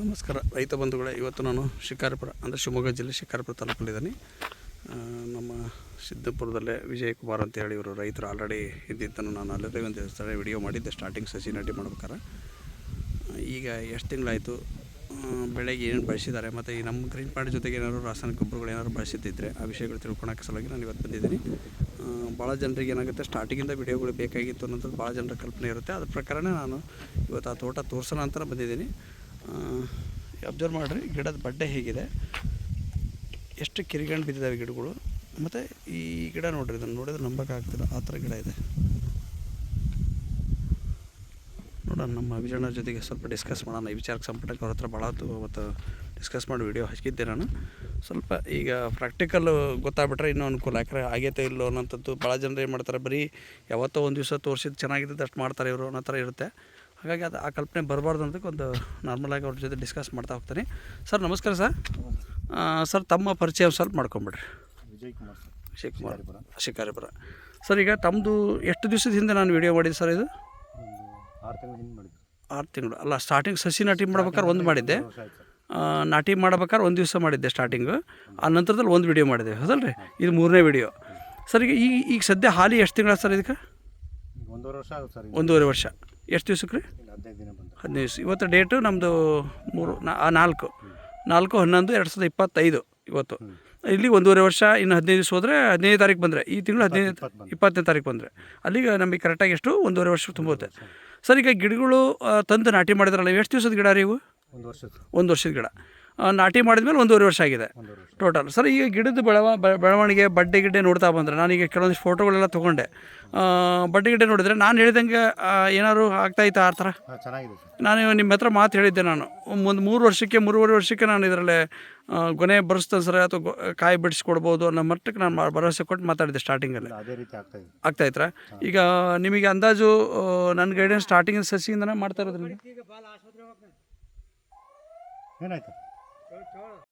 ನಮಸ್ಕಾರ. ರೈತ ಬಂಧುಗಳೇ, ಇವತ್ತು ನಾನು ಶಿಕಾರಿಪುರ, ಅಂದರೆ ಶಿವಮೊಗ್ಗ ಜಿಲ್ಲೆ ಶಿಕಾರಿಪುರ ತಾಲೂಕಲ್ಲಿದ್ದೀನಿ. ನಮ್ಮ ಸಿದ್ದಪುರದಲ್ಲೇ ವಿಜಯ್ ಕುಮಾರ್ ಅಂತ ಹೇಳಿ ಇವರು ರೈತರು ಆಲ್ರೆಡಿ ಇದ್ದಿದ್ದನ್ನು ನಾನು ಅಲ್ಲದೆ ಒಂದು ಸ್ಥಳ ವಿಡಿಯೋ ಮಾಡಿದ್ದೆ ಸ್ಟಾರ್ಟಿಂಗ್ ಸಸಿ ನಾಟಿ ಮಾಡ್ಬೇಕಾರೆ ಈಗ ಎಷ್ಟು ತಿಂಗಳಾಯಿತು? ಬೆಳೆಗೆ ಏನು ಬಳಸಿದ್ದಾರೆ ಮತ್ತು ಈ ನಮ್ಮ ಗ್ರೀನ್ ಪಾಯಿಂಟ್ ಜೊತೆಗೆ ಏನಾದ್ರು ರಾಸಾಯನಿಕ ಗೊಬ್ಬರಗಳು ಏನಾದ್ರು ಬಳಸಿದ್ದಿದ್ರೆ ಆ ವಿಷಯಗಳು ತಿಳ್ಕೊಳಕ್ಕೆ ಸಲುವಾಗಿ ನಾನು ಇವತ್ತು ಬಂದಿದ್ದೀನಿ. ಭಾಳ ಜನರಿಗೆ ಏನಾಗುತ್ತೆ ಸ್ಟಾರ್ಟಿಂಗಿಂದ ವಿಡಿಯೋಗಳು ಬೇಕಾಗಿತ್ತು ಅನ್ನೋದು ಭಾಳ ಜನರ ಕಲ್ಪನೆ ಇರುತ್ತೆ. ಅದ್ರ ಪ್ರಕಾರನೇ ನಾನು ಇವತ್ತು ಆ ತೋಟ ತೋರಿಸೋಣ ಅಂತ ಬಂದಿದ್ದೀನಿ. ಅಬ್ಸರ್ವ್ ಮಾಡಿರಿ, ಗಿಡದ ಬಡ್ಡೆ ಹೇಗಿದೆ? ಎಷ್ಟು ಕಿರಿಗಂಡು ಬಿದ್ದಿದ್ದಾವೆ ಗಿಡಗಳು? ಮತ್ತು ಈ ಗಿಡ ನೋಡಿರಿ, ಇದನ್ನು ನೋಡಿದ್ರೆ ನಂಬಕ್ಕಾಗ್ತಿಲ್ಲ ಆ ಥರ ಗಿಡ ಇದೆ. ನೋಡೋಣ ನಮ್ಮ ವಿಜಯಣ್ಣ ಜೊತೆಗೆ ಸ್ವಲ್ಪ ಡಿಸ್ಕಸ್ ಮಾಡೋಣ. ಈ ವಿಚಾರಕ್ಕೆ ಸಂಪರ್ಕಕ್ಕೆ ಅವ್ರ ಹತ್ರ ಭಾಳ ಹೊತ್ತು ಅವತ್ತು ಡಿಸ್ಕಸ್ ಮಾಡಿ ವಿಡಿಯೋ ಹಚ್ಕಿದ್ದೆ ನಾನು. ಸ್ವಲ್ಪ ಈಗ ಪ್ರಾಕ್ಟಿಕಲ್ ಗೊತ್ತಾಗ್ಬಿಟ್ರೆ ಇನ್ನೂ ಅನುಕೂಲ. ಯಾಕೆ ಆಗೈತೆ ಇಲ್ಲೋ ಅನ್ನೋಂಥದ್ದು ಭಾಳ ಜನರು ಏನು ಮಾಡ್ತಾರೆ ಬರೀ ಯಾವತ್ತೋ ಒಂದು ದಿವಸ ತೋರಿಸಿದ್ದು ಚೆನ್ನಾಗಿದ್ದು ಅಷ್ಟು ಮಾಡ್ತಾರೆ ಇವರು ಅನ್ನೋ ಥರ ಇರುತ್ತೆ. ಹಾಗಾಗಿ ಅದು ಆ ಕಲ್ಪನೆ ಬರಬಾರ್ದು ಅಂತ ಒಂದು ನಾರ್ಮಲಾಗಿ ಅವ್ರ ಜೊತೆ ಡಿಸ್ಕಸ್ ಮಾಡ್ತಾ ಹೋಗ್ತೀನಿ. ಸರ್ ನಮಸ್ಕಾರ ಸರ್. ಸರ್ ತಮ್ಮ ಪರಿಚಯ ಸ್ವಲ್ಪ ಮಾಡ್ಕೊಂಬಿಡ್ರಿ. ವಿಜಯ್ ಕುಮಾರ್ ಸರ್ ಶಿಕಾರಿಪುರ. ಶಿಕಾರಿಪುರ. ಸರ್ ಈಗ ತಮ್ಮದು ಎಷ್ಟು ದಿವಸದ ಹಿಂದೆ ನಾನು ವಿಡಿಯೋ ಮಾಡಿದ್ದೆ ಸರ್ ಇದು? ಆರು ತಿಂಗಳು ಹಿಂದೆ ಆರು ತಿಂಗಳು. ಅಲ್ಲ ಸ್ಟಾರ್ಟಿಂಗ್ ಸಸಿ ನಾಟಿ ಮಾಡ್ಬೇಕಾದ್ರೆ ಒಂದು ಮಾಡಿದ್ದೆ. ನಾಟಿ ಮಾಡ್ಬೇಕಾದ್ರೆ ಒಂದು ದಿವಸ ಮಾಡಿದ್ದೆ ಸ್ಟಾರ್ಟಿಂಗು ಆ ನಂತರದಲ್ಲಿ ಒಂದು ವಿಡಿಯೋ ಮಾಡಿದೆ. ಹೌದಲ್ರಿ? ಇದು ಮೂರನೇ ವಿಡಿಯೋ ಸರ್ ಈಗ ಈಗ ಈಗ ಸದ್ಯ ಹಾಲಿ ಎಷ್ಟು ತಿಂಗಳ ಸರ್ ಇದಕ್ಕೆ? ಒಂದೂವರೆ ವರ್ಷ ಆಗುತ್ತೆ ಸರ್ ಒಂದೂವರೆ ವರ್ಷ. ಎಷ್ಟು ದಿವ್ಸಕ್ಕೆ ರೀ ಹದಿನೈದು ದಿನ ಬಂದು ಹದಿನೈದು ದಿವಸ. ಇವತ್ತು ಡೇಟು ನಮ್ಮದು ಮೂರು ನಾ ನಾಲ್ಕು. ನಾಲ್ಕು ಹನ್ನೊಂದು ಎರಡು ಸಾವಿರದ ಇಪ್ಪತ್ತೈದು ಇವತ್ತು. ಇಲ್ಲಿ ಒಂದೂವರೆ ವರ್ಷ ಇನ್ನು ಹದಿನೈದು ದಿವಸ ಹೋದರೆ ಹದಿನೈದು ತಾರೀಕು ಬಂದರೆ. ಈ ತಿಂಗಳು ಹದಿನೈದು ಇಪ್ಪತ್ತನೇ ತಾರೀಕು ಬಂದರೆ. ಅಲ್ಲಿಗೆ ನಮಗೆ ಕರೆಕ್ಟಾಗಿ ಎಷ್ಟು? ಒಂದೂವರೆ ವರ್ಷ ತುಂಬುತ್ತೆ ಸರ್ ಈಗ ಗಿಡಗಳು ತಂದು ನಾಟಿ ಮಾಡಿದ್ರಲ್ಲ ಎಷ್ಟು ದಿವಸದ ಗಿಡ ರೀ ಇವು? ಒಂದು ವರ್ಷ ಒಂದು ವರ್ಷದ ಗಿಡ. ನಾಟಿ ಮಾಡಿದ್ಮೇಲೆ ಒಂದೂವರೆ ವರ್ಷ ಆಗಿದೆ. ಟೋಟಲ್ ಸರ್ ಈಗ ಗಿಡದ ಬೆಳವ ಬೆಳವಣಿಗೆ ಬಡ್ಡೆ ಗಿಡ್ಡೆ ನೋಡ್ತಾ ಬಂದರೆ ನಾನೀಗ ಕೆಲವೊಂದಿಷ್ಟು ಫೋಟೋಗಳೆಲ್ಲ ತೊಗೊಂಡೆ. ಬಡ್ಡೆ ಗಿಡ್ಡೆ ನೋಡಿದ್ರೆ ನಾನು ಹೇಳಿದಂಗೆ ಏನಾದ್ರು ಆಗ್ತಾಯಿತ್ತಾ ಆ ಥರ? ನಾನು ನಿಮ್ಮ ಹತ್ರ ಮಾತು ಹೇಳಿದ್ದೆ ನಾನು. ಒಂದು ಮೂರು ವರ್ಷಕ್ಕೆ ಮೂರುವರೆ ವರ್ಷಕ್ಕೆ ನಾನು ಇದರಲ್ಲೇ ಗೊನೆ ಬರೆಸ್ತೇನೆ ಸರ್ ಅಥವಾ ಕಾಯಿ ಬಿಡಿಸ್ಕೊಡ್ಬೋದು ಅನ್ನೋ ಮಟ್ಟಕ್ಕೆ ನಾನು ಭರವಸೆ ಕೊಟ್ಟು ಮಾತಾಡಿದ್ದೆ ಸ್ಟಾರ್ಟಿಂಗಲ್ಲಿ ಆಗ್ತಾ ಈಗ ನಿಮಗೆ ಅಂದಾಜು ನನ್ನ ಗೈಡೆನ್ಸ್ ಸ್ಟಾರ್ಟಿಂಗ್ ಸಸಿಯಿಂದನೇ ಮಾಡ್ತಾ ಇರೋದ್ರಿಂದ? ಏನಾಯ್ತು? छोड़ो छोड़ो